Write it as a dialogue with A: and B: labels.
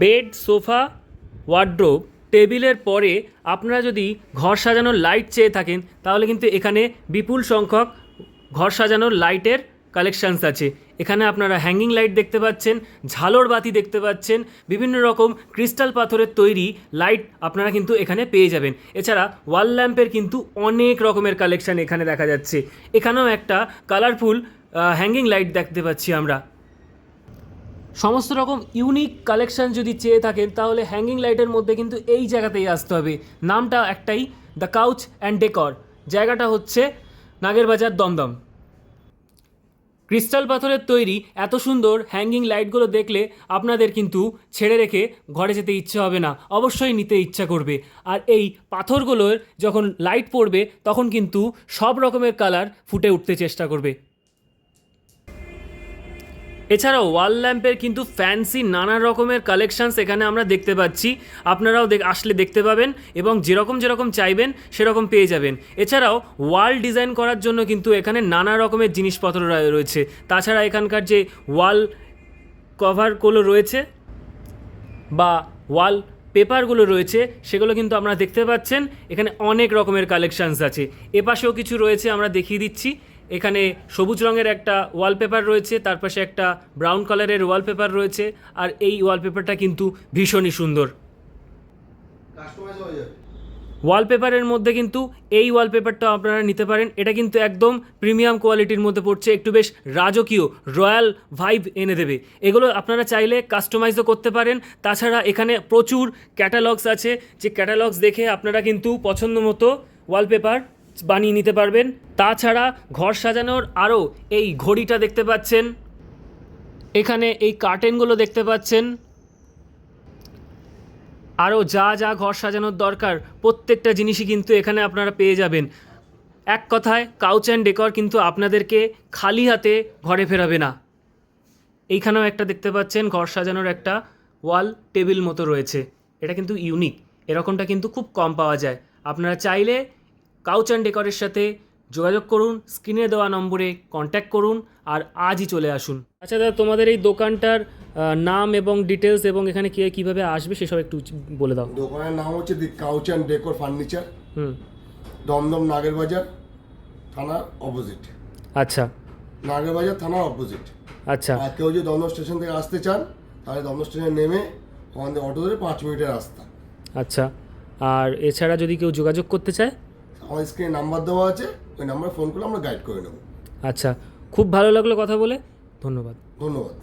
A: Bed, sofa, wardrobe, টেবিলের পরে আপনারা যদি ঘর সাজানোর লাইট চেয়ে থাকেন, তাহলে কিন্তু এখানে বিপুল সংখ্যক ঘর সাজানোর লাইটের কালেকশানস আছে। এখানে আপনারা হ্যাঙ্গিং লাইট দেখতে পাচ্ছেন, ঝালর বাতি দেখতে পাচ্ছেন, বিভিন্ন রকম ক্রিস্টাল পাথরের তৈরি লাইট আপনারা কিন্তু এখানে পেয়ে যাবেন। এছাড়া ওয়াল ল্যাম্পের কিন্তু অনেক রকমের কালেকশান এখানে দেখা যাচ্ছে। এখানেও একটা কালারফুল হ্যাঙ্গিং লাইট দেখতে পাচ্ছি আমরা। সমস্ত রকম ইউনিক কালেকশন যদি চেয়ে থাকেন, তাহলে হ্যাঙ্গিং লাইটের মধ্যে কিন্তু এই জায়গাতেই আসতে হবে। নামটা একটাই দ্য কাউচ অ্যান্ড ডেকর জায়গাটা হচ্ছে নাগেরবাজার দমদম। ক্রিস্টাল পাথরের তৈরি এত সুন্দর হ্যাঙ্গিং লাইটগুলো দেখলে আপনাদের কিন্তু ছেড়ে রেখে ঘরে যেতে ইচ্ছে হবে না, অবশ্যই নিতে ইচ্ছা করবে। আর এই পাথরগুলোর যখন লাইট পড়বে, তখন কিন্তু সব রকমের কালার ফুটে উঠতে চেষ্টা করবে। এছাড়াও ওয়াল ল্যাম্পের কিন্তু ফ্যান্সি নানা রকমের কালেকশানস এখানে আমরা দেখতে পাচ্ছি। আপনারাও আসলে দেখতে পাবেন এবং যেরকম যেরকম চাইবেন সেরকম পেয়ে যাবেন। এছাড়াও ওয়াল ডিজাইন করার জন্য কিন্তু এখানে নানা রকমের জিনিসপত্র রয়ে- রয়েছে। তাছাড়া এখানকার যে ওয়াল কভারগুলো রয়েছে বা ওয়াল পেপারগুলো রয়েছে, সেগুলো কিন্তু আপনারা দেখতে পাচ্ছেন। এখানে অনেক রকমের কালেকশানস আছে। এপাশেও কিছু রয়েছে, আমরা দেখিয়ে দিচ্ছি। এখানে সবুজ রঙের একটা ওয়ালপেপার রয়েছে, তার পাশে একটা ব্রাউন কালারের ওয়ালপেপার রয়েছে, আর এই ওয়ালপেপারটা কিন্তু ভীষণই সুন্দর। ওয়ালপেপারের মধ্যে কিন্তু এই ওয়ালপেপারটা আপনারা নিতে পারেন। এটা কিন্তু একদম প্রিমিয়াম কোয়ালিটির মধ্যে পড়ছে, একটু বেশ রাজকীয় রয়্যাল ভাইব এনে দেবে। এগুলো আপনারা চাইলে কাস্টমাইজও করতে পারেন। তাছাড়া এখানে প্রচুর ক্যাটালগস আছে। যে ক্যাটালগস দেখে আপনারা কিন্তু পছন্দ মতো ওয়ালপেপার বানিয়ে নিতে পারবেন। তাছাড়া ঘর সাজানোর আরও এই ঘড়িটা দেখতে পাচ্ছেন। এখানে এই কার্টেনগুলো দেখতে পাচ্ছেন। আরও যা যা ঘর সাজানোর দরকার, প্রত্যেকটা জিনিসই কিন্তু এখানে আপনারা পেয়ে যাবেন। এক কথায় কাউচ অ্যান্ড ডেকর কিন্তু আপনাদেরকে খালি হাতে ঘরে ফেরাবে না। এইখানেও একটা দেখতে পাচ্ছেন, ঘর সাজানোর একটা ওয়াল টেবিল মতো রয়েছে। এটা কিন্তু ইউনিক এরকমটা কিন্তু খুব কম পাওয়া যায়। আপনারা চাইলে কাউচ অ্যান্ড ডেকরের সাথে যোগাযোগ করুন স্ক্রিনে দেওয়া নম্বরে কন্ট্যাক্ট করুন আর আজই চলে আসুন। আচ্ছা দাদা তোমাদের এই দোকানটার নাম এবং ডিটেলস এবং এখানে কে কীভাবে আসবে সেসব একটু বলে দাও।
B: দোকানের নাম হচ্ছে the couch and decor furniture
A: হুম।
B: দমদম নাগের বাজার থানার অপোজিট
A: আচ্ছা।
B: নাগের বাজার থানার অপোজিট
A: আচ্ছা।
B: আর কেউ যদি দমদম স্টেশন থেকে আসতে চান তাহলে দমদম স্টেশনে নেমে থেকে অটো ধরে পাঁচ মিনিটের রাস্তা।
A: আচ্ছা। আর এছাড়া যদি কেউ যোগাযোগ করতে চায়?
B: আমার স্ক্রিনে নাম্বার দেওয়া আছে ওই নাম্বারে ফোন করলে আমরা গাইড করে নেব।
A: আচ্ছা খুব ভালো লাগল কথা বলে ধন্যবাদ।
B: ধন্যবাদ।